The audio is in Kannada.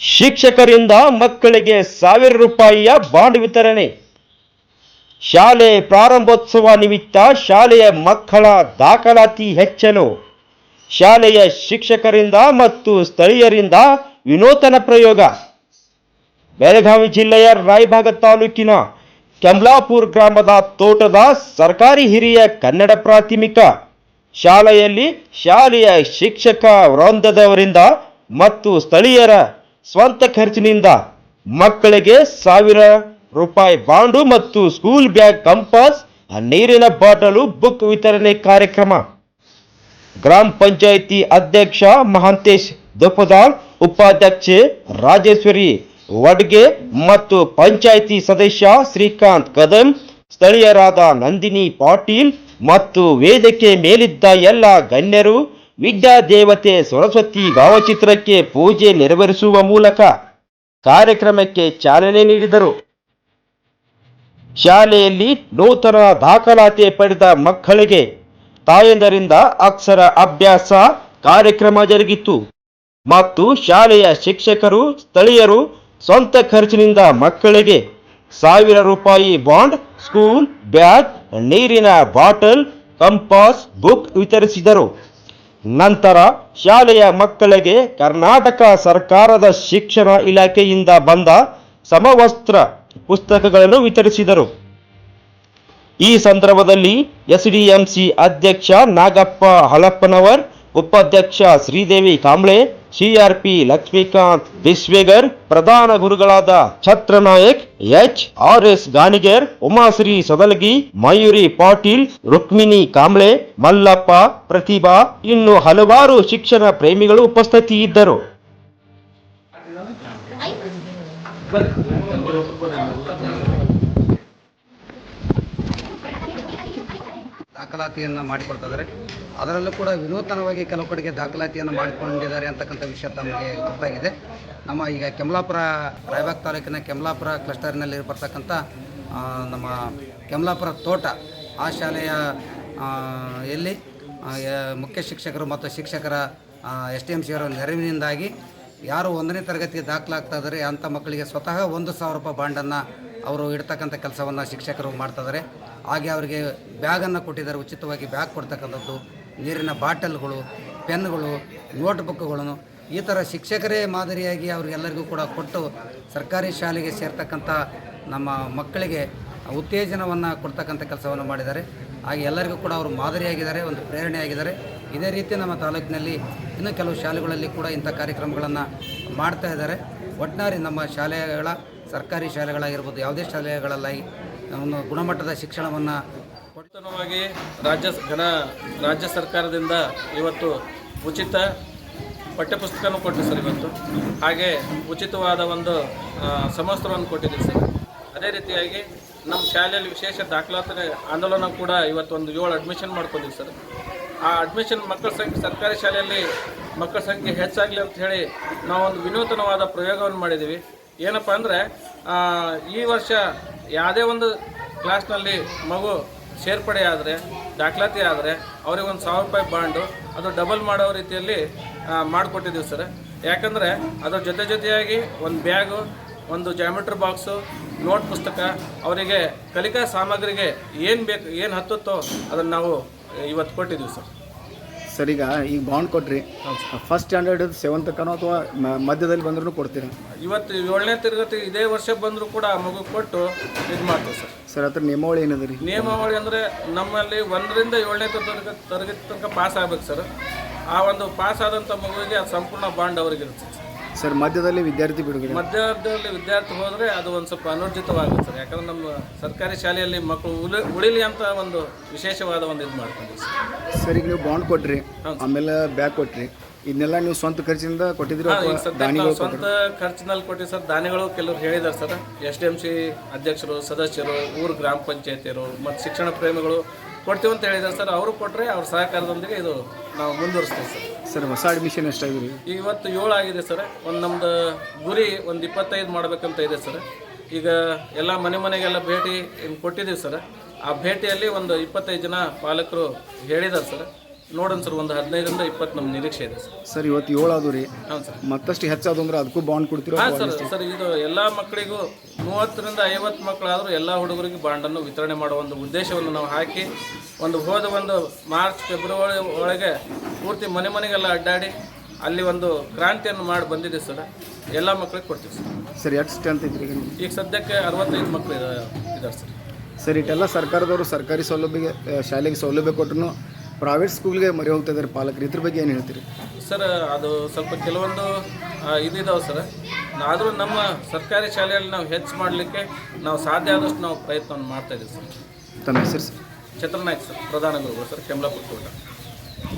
ಶಿಕ್ಷಕರಿಂದ ಮಕ್ಕಳಿಗೆ ಸಾವಿರ ರೂಪಾಯಿಯ ಬಾಂಡ್ ವಿತರಣೆ. ಶಾಲೆ ಪ್ರಾರಂಭೋತ್ಸವ ನಿಮಿತ್ತ ಶಾಲೆಯ ಮಕ್ಕಳ ದಾಖಲಾತಿ ಹೆಚ್ಚಲು. ಶಾಲೆಯ ಶಿಕ್ಷಕರಿಂದ ಮತ್ತು ಸ್ಥಳೀಯರಿಂದ ವಿನೂತನ ಪ್ರಯೋಗ. ಬೆಳಗಾವಿ ಜಿಲ್ಲೆಯ ರಾಯಭಾಗ ತಾಲೂಕಿನ ಕೆಮ್ಲಾಪುರ್ ಗ್ರಾಮದ ತೋಟದ ಸರ್ಕಾರಿ ಹಿರಿಯ ಕನ್ನಡ ಪ್ರಾಥಮಿಕ ಶಾಲೆಯಲ್ಲಿ ಶಾಲೆಯ ಶಿಕ್ಷಕ ವೃಂದದವರಿಂದ ಮತ್ತು ಸ್ಥಳೀಯರ ಸ್ವಂತ ಖರ್ಚಿನಿಂದ ಮಕ್ಕಳಿಗೆ ಸಾವಿರ ರೂಪಾಯಿ ಬಾಂಡು ಮತ್ತು ಸ್ಕೂಲ್ ಬ್ಯಾಗ್ ಕಂಪಾಸ್ ನೀರಿನ ಬಾಟಲು ಬುಕ್ ವಿತರಣೆ ಕಾರ್ಯಕ್ರಮ. ಗ್ರಾಮ ಪಂಚಾಯಿತಿ ಅಧ್ಯಕ್ಷ ಮಹಾಂತೇಶ್ ದೊಪ್ಪದಾಳ್ ಉಪಾಧ್ಯಕ್ಷೆ ರಾಜೇಶ್ವರಿ ವಡ್ಗೆ ಮತ್ತು ಪಂಚಾಯಿತಿ ಸದಸ್ಯ ಶ್ರೀಕಾಂತ್ ಕದಂ, ಸ್ಥಳೀಯರಾದ ನಂದಿನಿ ಪಾಟೀಲ್ ಮತ್ತು ವೇದಿಕೆ ಮೇಲಿದ್ದ ಎಲ್ಲ ಗಣ್ಯರು ವಿದ್ಯಾದೇವತೆ ಸರಸ್ವತಿ ಭಾವಚಿತ್ರಕ್ಕೆ ಪೂಜೆ ನೆರವೇರಿಸುವ ಮೂಲಕ ಕಾರ್ಯಕ್ರಮಕ್ಕೆ ಚಾಲನೆ ನೀಡಿದರು. ಶಾಲೆಯಲ್ಲಿ ನೂತನ ದಾಖಲಾತಿ ಪಡೆದ ಮಕ್ಕಳಿಗೆ ತಾಯಂದರಿಂದ ಅಕ್ಷರ ಅಭ್ಯಾಸ ಕಾರ್ಯಕ್ರಮ ಜರುಗಿತು. ಮತ್ತು ಶಾಲೆಯ ಶಿಕ್ಷಕರು, ಸ್ಥಳೀಯರು ಸ್ವಂತ ಖರ್ಚಿನಿಂದ ಮಕ್ಕಳಿಗೆ ಸಾವಿರ ರೂಪಾಯಿ ಬಾಂಡ್, ಸ್ಕೂಲ್ ಬ್ಯಾಗ್, ನೀರಿನ ಬಾಟಲ್, ಕಂಪಾಸ್, ಬುಕ್ ವಿತರಿಸಿದರು. ನಂತರ ಶಾಲೆಯ ಮಕ್ಕಳಿಗೆ ಕರ್ನಾಟಕ ಸರ್ಕಾರದ ಶಿಕ್ಷಣ ಇಲಾಖೆಯಿಂದ ಬಂದ ಸಮವಸ್ತ್ರ ಪುಸ್ತಕಗಳನ್ನು ವಿತರಿಸಿದರು. ಈ ಸಂದರ್ಭದಲ್ಲಿ ಎಸ್ಡಿಎಂಸಿ ಅಧ್ಯಕ್ಷ ನಾಗಪ್ಪ ಹಳಪ್ಪನವರ್, ಉಪಾಧ್ಯಕ್ಷ ಶ್ರೀದೇವಿ ಕಾಂಬ್ಳೆ ಸಿಆರ್ಪಿ ಲಕ್ಷ್ಮೀಕಾಂತ್ ಬಿಸ್ವೇಗರ್ ಪ್ರಧಾನ ಗುರುಗಳಾದ Chhatranayak H R S Ganiger Umashree Sadalagi, Mayuri Patil, Rukmini Kamble Mallappa, Pratibha, ಇನ್ನು ಹಲವಾರು ಶಿಕ್ಷಣ ಪ್ರೇಮಿಗಳು ಉಪಸ್ಥಿತಿಯಿದ್ದರು. ದಾಖಲಾತಿಯನ್ನು ಮಾಡಿಕೊಡ್ತಿದ್ದಾರೆ. ಅದರಲ್ಲೂ ಕೂಡ ವಿನೂತನವಾಗಿ ಕೆಲವು ಕಡೆಗೆ ದಾಖಲಾತಿಯನ್ನು ಮಾಡಿಕೊಂಡಿದ್ದಾರೆ ಅಂತಕ್ಕಂಥ ವಿಷಯ ತಮಗೆ ಗೊತ್ತಾಗಿದೆ. ನಮ್ಮ ಈಗ ಕೆಮಲಾಪುರ ರಾಯಬಾಗ್ ತಾಲೂಕಿನ ಕೆಮಲಾಪುರ ಕ್ಲಸ್ಟರ್ನಲ್ಲಿ ಬರ್ತಕ್ಕಂಥ ನಮ್ಮ ಕೆಮ್ಲಾಪುರ ತೋಟ, ಆ ಶಾಲೆಯ ಎಲ್ಲಿ ಮುಖ್ಯ ಶಿಕ್ಷಕರು ಮತ್ತು ಶಿಕ್ಷಕರ ಎಸ್ ಟಿ ಎಂ ಸಿಯವರ ನೆರವಿನಿಂದಾಗಿ ಯಾರು ಒಂದನೇ ತರಗತಿಗೆ ದಾಖಲಾಗ್ತಾ ಇದ್ದಾರೆ ಅಂಥ ಮಕ್ಕಳಿಗೆ ಸ್ವತಃ ಒಂದು ಸಾವಿರ ರೂಪಾಯಿ ಬಾಂಡನ್ನು ಅವರು ಇಡ್ತಕ್ಕಂಥ ಕೆಲಸವನ್ನು ಶಿಕ್ಷಕರು ಮಾಡ್ತಿದ್ದಾರೆ ಹಾಗೆ ಅವರಿಗೆ ಬ್ಯಾಗನ್ನು ಕೊಟ್ಟಿದ್ದಾರೆ. ಉಚಿತವಾಗಿ ಬ್ಯಾಗ್ ಕೊಡ್ತಕ್ಕಂಥದ್ದು, ನೀರಿನ ಬಾಟಲ್ಗಳು, ಪೆನ್ಗಳು ನೋಟ್ಬುಕ್ಗಳನ್ನು ಈ ಥರ ಶಿಕ್ಷಕರೇ ಮಾದರಿಯಾಗಿ ಅವ್ರಿಗೆಲ್ಲರಿಗೂ ಕೂಡ ಕೊಟ್ಟು ಸರ್ಕಾರಿ ಶಾಲೆಗೆ ಸೇರ್ತಕ್ಕಂಥ ನಮ್ಮ ಮಕ್ಕಳಿಗೆ ಉತ್ತೇಜನವನ್ನು ಕೊಡ್ತಕ್ಕಂಥ ಕೆಲಸವನ್ನು ಮಾಡಿದ್ದಾರೆ. ಹಾಗೆ ಎಲ್ಲರಿಗೂ ಕೂಡ ಅವರು ಮಾದರಿಯಾಗಿದ್ದಾರೆ, ಒಂದು ಪ್ರೇರಣೆಯಾಗಿದ್ದಾರೆ. ಇದೇ ರೀತಿ ನಮ್ಮ ತಾಲೂಕಿನಲ್ಲಿ ಇನ್ನೂ ಕೆಲವು ಶಾಲೆಗಳಲ್ಲಿ ಕೂಡ ಇಂಥ ಕಾರ್ಯಕ್ರಮಗಳನ್ನು ಮಾಡ್ತಾ ಇದ್ದಾರೆ. ಒಟ್ಟಾರೆ ನಮ್ಮ ಶಾಲೆಗಳ, ಸರ್ಕಾರಿ ಶಾಲೆಗಳಾಗಿರ್ಬೋದು, ಯಾವುದೇ ಶಾಲೆಗಳಲ್ಲಿ ಒಂದು ಗುಣಮಟ್ಟದ ಶಿಕ್ಷಣವನ್ನು ನೂತನವಾಗಿ ರಾಜ್ಯ ಘನ ರಾಜ್ಯ ಸರ್ಕಾರದಿಂದ ಇವತ್ತು ಉಚಿತ ಪಠ್ಯಪುಸ್ತಕನೂ ಕೊಟ್ಟಿದೆ ಸರ್ ಇವತ್ತು. ಹಾಗೆ ಉಚಿತವಾದ ಒಂದು ಸಮವಸ್ತ್ರವನ್ನು ಕೊಟ್ಟಿದ್ದೀವಿ ಸರ್. ಅದೇ ರೀತಿಯಾಗಿ ನಮ್ಮ ಶಾಲೆಯಲ್ಲಿ ವಿಶೇಷ ದಾಖಲಾತಿ ಆಂದೋಲನ ಕೂಡ ಇವತ್ತೊಂದು ಏಳು ಅಡ್ಮಿಷನ್ ಮಾಡ್ಕೊಂಡಿದ್ದೀವಿ ಸರ್. ಆ ಅಡ್ಮಿಷನ್ ಮಕ್ಕಳ ಸಂಖ್ಯೆ, ಸರ್ಕಾರಿ ಶಾಲೆಯಲ್ಲಿ ಮಕ್ಕಳ ಸಂಖ್ಯೆ ಹೆಚ್ಚಾಗಲಿ ಅಂತ ಹೇಳಿ ನಾವು ಒಂದು ವಿನೂತನವಾದ ಪ್ರಯೋಗವನ್ನು ಮಾಡಿದ್ದೀವಿ. ಏನಪ್ಪ ಅಂದರೆ ಈ ವರ್ಷ ಯಾವುದೇ ಒಂದು ಕ್ಲಾಸ್ನಲ್ಲಿ ಮಗು ಸೇರ್ಪಡೆ ಆದರೆ ದಾಖಲಾತಿ ಆದರೆ, ಅವ್ರಿಗೆ ಒಂದು ಸಾವಿರ ರೂಪಾಯಿ ಬಾಂಡು, ಅದು ಡಬಲ್ ಮಾಡೋ ರೀತಿಯಲ್ಲಿ ಮಾಡಿಕೊಟ್ಟಿದ್ದೀವಿ ಸರ್. ಯಾಕಂದರೆ ಅದ್ರ ಜೊತೆ ಜೊತೆಯಾಗಿ ಒಂದು ಬ್ಯಾಗು ಒಂದು ಜಾಮೆಟ್ರಿ ಬಾಕ್ಸು ನೋಟ್ ಪುಸ್ತಕ, ಅವರಿಗೆ ಕಲಿಕಾ ಸಾಮಗ್ರಿಗೆ ಏನು ಬೇಕು, ಏನು ಹತ್ತುತ್ತೋ ಅದನ್ನು ನಾವು ಇವತ್ತು ಕೊಟ್ಟಿದ್ದೀವಿ ಸರ್. ಸರ್ ಈಗ ಈಗ ಬಾಂಡ್ ಕೊಟ್ರಿ. ಫಸ್ಟ್ ಸ್ಟ್ಯಾಂಡರ್ಡ್ ಸೆವೆಂತ್ ತನಕ ಅಥವಾ ಮ- ಮಧ್ಯದಲ್ಲಿ ಬಂದ್ರೂ ಕೊಡ್ತೀರಾ? ಇವತ್ತು ಏಳನೇ ತರಗತಿ ಇದೇ ವರ್ಷ ಬಂದರೂ ಕೂಡ ಆ ಮಗು ಕೊಟ್ಟು ಇದು ಮಾಡ್ತೀವಿ ಸರ್. ಸರ್ ಹತ್ರ ನಿಯಮಾವಳಿ ಏನಿದೆ ರೀ? ನಿಯಮಾವಳಿ ಅಂದರೆ ನಮ್ಮಲ್ಲಿ ಒಂದರಿಂದ ಏಳನೇ ತರಗತಿ ತರಗತಿ ತನಕ ಪಾಸ್ ಆಗ್ಬೇಕು ಸರ್. ಆ ಒಂದು ಪಾಸ್ ಆದಂಥ ಮಗುವಿಗೆ ಅದು ಸಂಪೂರ್ಣ ಬಾಂಡ್ ಅವರಿಗೆ ಇರುತ್ತೆ ಸರ್ ಮಧ್ಯದಲ್ಲಿ ವಿದ್ಯಾರ್ಥಿ ಬಿಡುಗಡೆ ಮಧ್ಯದಲ್ಲಿ ವಿದ್ಯಾರ್ಥಿ ಹೋದರೆ ಅದು ಒಂದು ಸ್ವಲ್ಪ ಅನುರ್ಜಿತವಾಗುತ್ತೆ ಸರ್. ಯಾಕಂದ್ರೆ ನಮ್ಮ ಸರ್ಕಾರಿ ಶಾಲೆಯಲ್ಲಿ ಮಕ್ಕಳು ಉಳಿ ಉಳಿಲಿ ಅಂತ ಒಂದು ವಿಶೇಷವಾದ ಒಂದು ಇದು ಮಾಡ್ಕೊಂಡಿದ್ದೀವಿ ಸರ್. ಸರ್ ಈಗ ನೀವು ಬಾಂಡ್ ಕೊಟ್ರಿ ಆಮೇಲೆ ಬ್ಯಾಗ್ ಕೊಟ್ರಿ ಇದನ್ನೆಲ್ಲ ನೀವು ಸ್ವಂತ ಖರ್ಚಿನಿಂದ ಕೊಟ್ಟಿದ್ರಿ ಹಾ, ಈಗ ಅಥವಾ ಸದ್ಯಕ್ಕೆ ದಾನಿಗಳು ನಾವು ಸ್ವಂತ ಖರ್ಚಿನಲ್ಲಿ ಕೊಟ್ಟಿವಿ ಸರ್. ದಾನಿಗಳು ಕೆಲವರು ಹೇಳಿದ್ದಾರೆ sir. S D M C ಅಧ್ಯಕ್ಷರು ಸದಸ್ಯರು ಊರು ಗ್ರಾಮ ಪಂಚಾಯತಿಯರು ಮತ್ತು ಶಿಕ್ಷಣ ಪ್ರೇಮಿಗಳು ಕೊಡ್ತೀವಿ ಅಂತ ಹೇಳಿದ್ದಾರೆ ಸರ್. ಅವರು ಕೊಟ್ಟರೆ ಅವ್ರ ಸಹಕಾರದೊಂದಿಗೆ ಇದು ನಾವು ಮುಂದುವರಿಸ್ತೀವಿ ಸರ್. ಸರ್ ಹೊಸ ಅಡ್ಮಿಷನ್ ಎಷ್ಟಾಗಿದೆ ಇವತ್ತು ಏಳು ಆಗಿದೆ ಸರ್. ಒಂದು ನಮ್ಮದು ಗುರಿ ಒಂದು ಇಪ್ಪತ್ತೈದು ಮಾಡಬೇಕಂತ ಇದೆ ಸರ್. ಈಗ ಎಲ್ಲ ಮನೆ ಮನೆಗೆಲ್ಲ ಭೇಟಿ ಕೊಟ್ಟಿದ್ದೀವಿ ಸರ್. ಆ ಭೇಟಿಯಲ್ಲಿ ಒಂದು ಇಪ್ಪತ್ತೈದು ಜನ ಪಾಲಕರು ಹೇಳಿದ್ದಾರೆ ಸರ್. ನೋಡೋಣ ಸರ್ ಒಂದು ಹದಿನೈದರಿಂದ ಇಪ್ಪತ್ತು ನಮ್ಮ ನಿರೀಕ್ಷೆ ಇದೆ ಸರ್. ಸರ್ ಇವತ್ತು ಏಳು ಅದು ರೀ. ಹಾಂ ಸರ್. ಮತ್ತಷ್ಟು ಹೆಚ್ಚಾದು ಅಂದ್ರೆ ಅದಕ್ಕೂ ಬಾಂಡ್ ಕೊಡ್ತೀರೋ ಹಾಂ ಸರ್ ಸರ್ ಇದು ಎಲ್ಲ ಮಕ್ಕಳಿಗೂ ಮೂವತ್ತರಿಂದ ಐವತ್ತು ಮಕ್ಕಳಾದರೂ ಎಲ್ಲ ಹುಡುಗರಿಗೆ ಬಾಂಡನ್ನು ವಿತರಣೆ ಮಾಡುವ ಒಂದು ಉದ್ದೇಶವನ್ನು ನಾವು ಹಾಕಿ ಒಂದು ಹೋದ ಒಂದು ಮಾರ್ಚ್ ಫೆಬ್ರವರಿ ಒಳಗೆ ಪೂರ್ತಿ ಮನೆ ಮನೆಗೆಲ್ಲ ಅಡ್ಡಾಡಿ ಅಲ್ಲಿ ಒಂದು ಕ್ರಾಂತಿಯನ್ನು ಮಾಡಿ ಬಂದಿದೆ ಸರ್. ಎಲ್ಲ ಮಕ್ಕಳಿಗೆ ಕೊಡ್ತೀವಿ ಸರ್. ಸರ್ ಎಷ್ಟು ಸ್ಟ್ರೆಂತ್ ಇದ್ರಿ ಈಗ ಈಗ ಸದ್ಯಕ್ಕೆ ಅರವತ್ತೈದು ಮಕ್ಕಳು ಇದ್ದಾರೆ ಸರ್. ಸರ್ ಇಟ್ಟೆಲ್ಲ ಸರ್ಕಾರದವರು ಸರ್ಕಾರಿ ಸೌಲಭ್ಯಗೆ ಶಾಲೆಗೆ ಸೌಲಭ್ಯ ಕೊಟ್ಟರು ಪ್ರೈವೇಟ್ ಸ್ಕೂಲ್ಗೆ ಮರಿ ಹೋಗ್ತಾ ಇದ್ದಾರೆ ಪಾಲಕರು. ಇದ್ರ ಬಗ್ಗೆ ಏನು ಹೇಳ್ತೀರಿ? ಸರ್ ಅದು ಸ್ವಲ್ಪ ಕೆಲವೊಂದು ಇದಿದಾವೆ ಸರ್. ಆದರೂ ನಮ್ಮ ಸರ್ಕಾರಿ ಶಾಲೆಯಲ್ಲಿ ನಾವು ಹೆಚ್ಚು ಮಾಡಲಿಕ್ಕೆ ನಾವು ಸಾಧ್ಯ ಆದಷ್ಟು ನಾವು ಪ್ರಯತ್ನವನ್ನು ಮಾಡ್ತಾ ಇದ್ದೀವಿ ಸರ್. ತಮ್ಮ ಹೆಸರು ಸರ್? ಸರ್ ಪ್ರಧಾನ ಗುರುಗಳು ಸರ್ ಕೆಮ್ಲಾಪುರ ತೋಟ